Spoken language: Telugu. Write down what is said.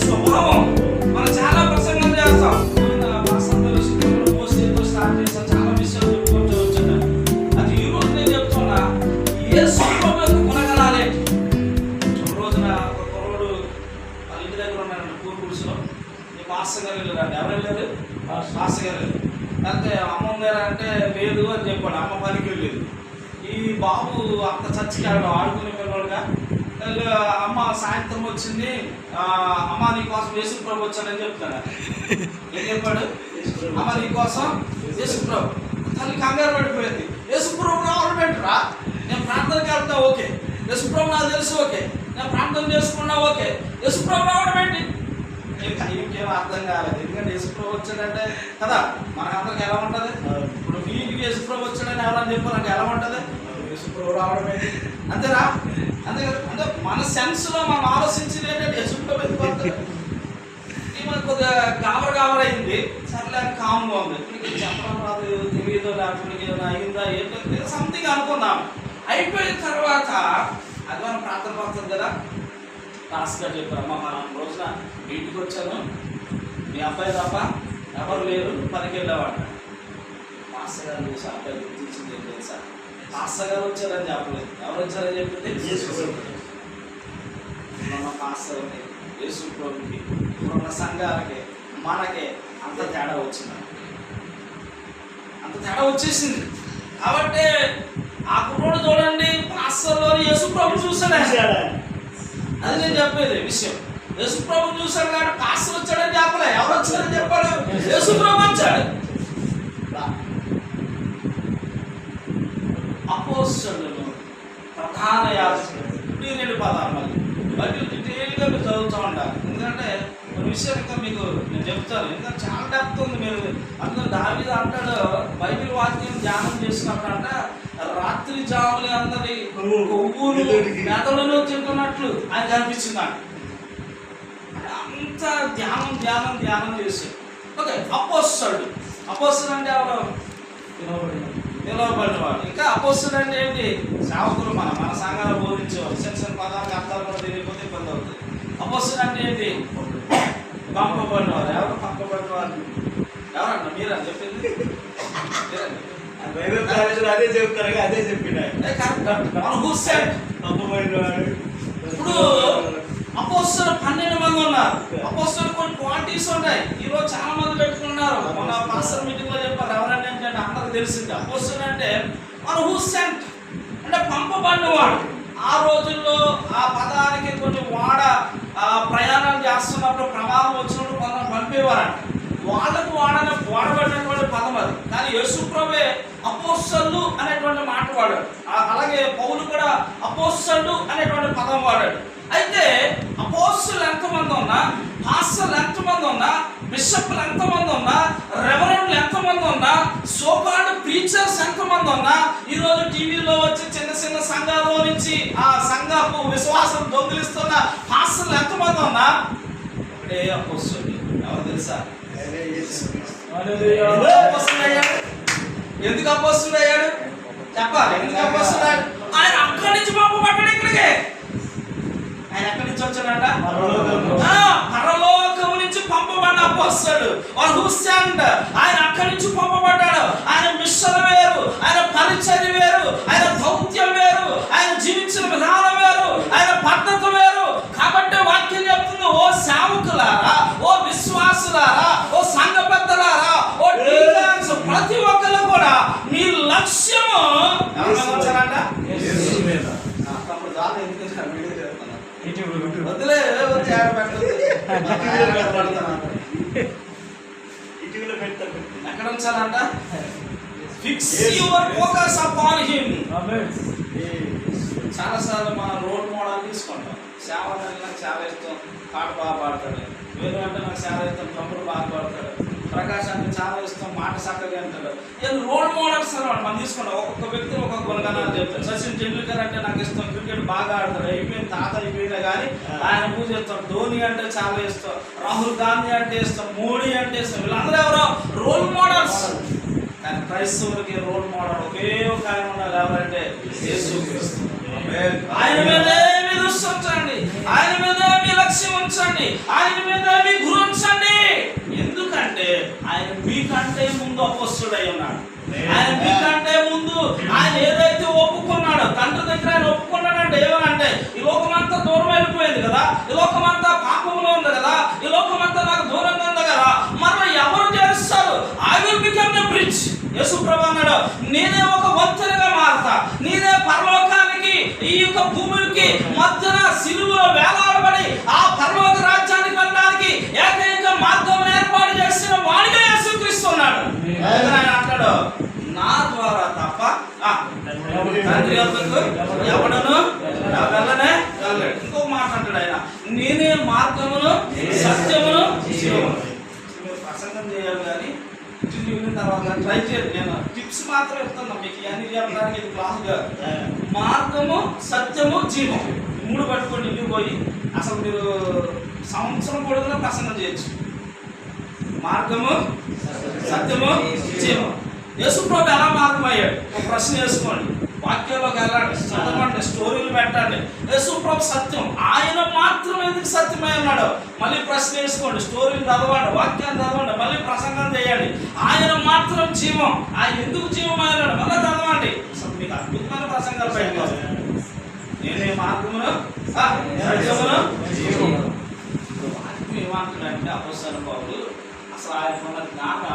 స్వభావం. మనం చాలా ప్రసంగాలు చేస్తాం. అది ఈ రోజు నేను చెప్తున్నా రోజున ఒక వాళ్ళ ఉన్నాడు మాస్టర్ గారు వెళ్ళారు ఎవరు వెళ్ళారు? మాస్టర్ గారు వెళ్ళారు అంటే అమ్మ గారు అంటే లేదు అని చెప్పాడు. అమ్మ పనికి వెళ్ళేది. ఈ బాబు అంత చచ్చికాడు ఆడుకునే పిల్లడుగా. అమ్మ సాయంత్రం వచ్చింది. అమ్మ నీ కోసం యేసు ప్రభు వచ్చానని చెప్తాడు. ఏం చెప్పాడు? అమ్మ నీ కోసం యేసు ప్రభు తల్లి కంగారు పడిపోయింది. యేసు ప్రభు రావడం ఏంటరా? నేను ప్రార్థనకి వెళ్తా ఓకే. యేసు ప్రభు నాకు తెలుసు ఓకే. నేను ప్రార్థన చేసుకున్నా ఓకే. యేసు ప్రభు రావడం ఏంటి? ఇంకేం అర్థం కాలేదు. ఎందుకంటే యేసుప్రభు వచ్చాడంటే కదా మనకందరికి ఎలా ఉంటుంది? ఇప్పుడు మీకు యేసుప్రభు వచ్చాడని ఎవరని చెప్పాలంటే ఎలా ఉంటుంది? యేసుప్రభు రావడం అంతేరా అంతే కదా? అంటే మన సెన్స్లో మనం ఆలోచించింది ఏంటంటే యేసుప్రభు మనకు కొద్దిగా గాబర గాబర అయింది. సర్లే కామ్గా ఉంది. చెప్పడం రాదు తెలియదు లేకపోతే ఏమైనా అయిందా ఏంటో ఏదో సంథింగ్ అనుకున్నాం. అయిపోయిన తర్వాత అది మనం ప్రార్థన పడుతుంది కదా. రాసుగా చెప్పారు అమ్మ మనం రోజున ఇంటికి వచ్చాను. మీ అబ్బాయి తప్ప ఎవరు లేరు. పనికి వెళ్ళేవాడు మాస్టర్ గారు చూసి అబ్బాయి గుర్తించింది ఏం తెలుసా? మాస్టర్ గారు వచ్చారని చెప్పలేదు. ఎవరు వచ్చారని చెప్పింది? మన మాస్టర్ యేసు ప్రభుకి ఇప్పుడున్న సంఘాలకి మనకి అంత తేడా వచ్చింది. అంత తేడా వచ్చేసింది. కాబట్టి ఆ కుర్రోడు చూడండి పాస్టర్లో యేసు ప్రభు చూసాడే అది నేను చెప్పేది విషయం. యేసు ప్రభు చూశాడు కానీ పాస్టర్ వచ్చాడని చెప్పలే. ఎవరు వచ్చారని చెప్పాడు? యేసు. ప్రభు వచ్చాడు. అపోస్తులు ప్రధాన యాజకులు ఈ రెండు పదాలు బట్టి డీటెయిల్గా మీరు చదువుతూ ఉండాలి. ఎందుకంటే కొన్ని విషయాలు ఇంకా మీకు నేను చెప్తాను. ఎందుకంటే చాలా డెప్త్ ఉంది మీరు. అందులో దావిద అంటాడు బైబిల్ వాక్యం ధ్యానం చేసినప్పుడు అంట రాత్రి జాములు అందరి కొవ్వులు మెదడులో తింటున్నట్లు ఆయన కనిపించింది నాకు అంత ధ్యానం ధ్యానం ధ్యానం చేసి ఓకే అపోస్తాడు అపోస్తాడు అంటే ఎవరు? పిలువబడిన వాడు. ఇంకా అపోస్తుడు అంటే ఏంటి? సేవకులు మన మన సంఘాలు బోధించేవారు చిన్న చిన్న అపోస్తుడు అంటే ఏంటి పంపబడిన వారు ఎవరు పంపబడిన వారు ఎవరన్నా మీరా? చెప్పింది. బైబిల్ కాలేజీలో అదే చెప్తారు అదే చెప్పిన. sent? పంపబడినవాడు. ఇప్పుడు అపోస్తులు పన్నెండు మంది ఉన్నారు. అపోస్తులు కొన్ని క్వాలిటీస్ ఉంటాయి ఈ రోజు చాలా మంది పెట్టుకున్నారు. మన పాస్టర్ మీటింగ్లో చెప్పారు. ఎవరంటే ఏంటంటే అందరికి తెలిసింది అపోస్తులు అంటే మన హూ సెంట్ అంటే పంపబడినవాడు ఆ రోజుల్లో ఆ పదానికి కొన్ని వాడ ప్రయాణాలు ప్రయాణం చేస్తున్నప్పుడు ప్రమాదం వచ్చినప్పుడు కొందరు పంపేవారంట. వాళ్ళకు వాడన వాడబడినటువంటి పదం అది. కానీ యేసుప్రభే అపోస్సళ్ళు అనేటువంటి మాట వాడాడు. అలాగే పౌలు కూడా అపోస్సళ్ళు అనేటువంటి పదం వాడాడు. అయితే అపోస్సులు ఎంతమంది ఉన్నా పాస్టర్లు ఎంతమంది ఉన్నా బిషప్లు ఎంతమంది ఉన్నా రెవరెండ్లు ఎంతమంది ఉన్నా సోకాల్డ్ ప్రీచర్స్ ఎంతమంది ఉన్నా ఈరోజు టీవీలో వచ్చి చిన్న చిన్న సంఘాల్లో నుంచి ఆ సంఘపు విశ్వాసం దొంగిలిస్తున్న పాస్టర్లు ఉన్నా ఒకటే అపోస్తులు ఎవరు తెలుసా. ఎందుకు అయ్యాడు? చెప్పాలి. ఎందుకు అయ్యాడు? ఆయన అక్కడి నుంచి పంపబడ్డాడు ఇక్కడికి. ఆయన ఎక్కడి నుంచి వచ్చాడంట? పరలోకము నుంచి పంపబడిన అపోస్తలుడు వాళ్ళు హుస్యాండ్ ఆయన అక్కడి నుంచి పంపబడ్డాడు ఆయన మిషన్ వేరు ఆయన పరిచర్య వేరు ఆయన దౌత్యం వేరు ఆయన జీవించిన విధానం వేరు ఆయన పద్ధతి వేరు కాబట్టి వాక్యం చెప్తుంది ఓ సేవకులారా ఓ విశ్వాసులారా ఓ సంఘ పెద్దలారా ఓ deacons, ప్రతి ఒక్కరు కూడా మీ లక్ష్యము ఎవరి మీద ఉంచాలంట? యేసు మీద. ఆ, తమ్ముడు చాలా ఎందుకు వచ్చారు? వీడియో చేస్తున్నాను. ఇటు ఇటు. వదిలే పెడతాను. ఇటీవల పెడతారు. ఎక్కడ ఉంచాలంట? Fix your focus upon him చాలా సార్లు మనం రోల్ మోడల్ తీసుకుంటాం. సేవ అంటే నాకు చాలా ఇష్టం. పాట బాగా పాడతాడు. వేరు అంటే నాకు చాలా ఇష్టం. తమ్ముడు బాగా పాడతాడు. ప్రకాష్ అంటే చాలా ఇష్టం. మాట చక్కగా అంటాడు. ఇది రోల్ మోడల్స్ అనమాట మనం తీసుకుంటాం. ఒక్కొక్క వ్యక్తి ఒక్కొక్క గుణగణాలు చెప్తాడు. సచిన్ టెండూల్కర్ అంటే నాకు ఇష్టం. క్రికెట్ బాగా ఆడతాడు. అయిపోయిన తాత అయిపోయినా కానీ ఆయన చేస్తాం. ధోని అంటే చాలా ఇష్టం. రాహుల్ గాంధీ అంటే ఇష్టం. మోడీ అంటే ఇష్టం. వీళ్ళందరూ ఎవరో? Role models. కానీ క్రైస్తవులకి రోల్ మోడల్ ఒకే ఒక ఆయన ఉన్నారు ఎవరంటే ఆయన మీదే మీ దృష్టి ఉంచండి. ఆయన మీద మీ లక్ష్యం ఉంచండి. ఆయన మీద మీ గురి ఉంచండి. ఎందుకంటే ఆయన మీకంటే ముందు అపస్తుడై ఉన్నాడు. ఆయన మీకంటే ముందు ఆయన ఏదైతే ఒప్పుకున్నాడో తండ్రి దగ్గర ఆయన ఒప్పుకున్నాడంటే ఏమనంటే ఈ లోకమంతా దూరం వెళ్ళిపోయింది కదా ఈ లోకమంతా పాపంలో ఉంది కదా ఈ లోకమంతా నాకు దూరంగా ఉంది కదా మరలా ఎవరు చేస్తారు I will become the bridge. Yesu ప్రభు అన్నాడు నేనే ఒక వంతెనగా మారతా. నేనే పరలోకానికి ఈ యొక్క భూమికి మధ్యన సిలువలో వేలాడబడి ఆ పరలోక రాజ్యానికి వెళ్ళడానికి ఏకైక మార్గం ఏర్పాటు చేసిన వాడిగా యేసుక్రీస్తు ఉన్నాడు. ఆయన అంటాడు? నా ద్వారా తప్ప ఆ, తండ్రి ఎవడను వెళ్ళనే వెళ్ళలేడు ఇంకొక మాట అంటాడు ఆయన నేనే మార్గమును సత్య జీవమును మీరు ప్రసంగం చేయాలి కానీ ఇంటికి తర్వాత ట్రై చేయండి నేను టిప్స్ మాత్రం ఇస్తున్నా మీకు. ఇవన్నీ చెప్పడానికి ఇది క్లాస్ కాదు మార్గము సత్యము జీవం. మూడు పట్టుకొని ఇంటికి పోయి అసలు మీరు సంవత్సరం పొడుగునా ప్రసంగం చేయొచ్చు. మార్గము సత్యము జీవం. యేసుప్రభు ఎలా మార్గం అయ్యాడు ఒక ప్రశ్న వేసుకోండి. వాక్యంలోకి వెళ్ళండి. చదవండి పెట్టండి. యేసుప్రభు సత్యం. ఆయన మాత్రం ఎందుకు సత్యమై ఉన్నాడు మళ్ళీ ప్రశ్న వేసుకోండి. స్టోరీలు చదవండి వాక్యాన్ని చదవండి మళ్ళీ ప్రసంగం చేయండి. ఆయన మాత్రం జీవం. ఆయన ఎందుకు జీవం అయ్యాడు మళ్ళీ చదవండి. అసలు మీకు అద్భుతమైన ప్రసంగాలు బయటకు నేనే మార్గమును సత్యమును జీవమును. వాక్యం ఏమంటున్నాడంటే పౌరులు అసలు ఆయన జ్ఞానం లేదు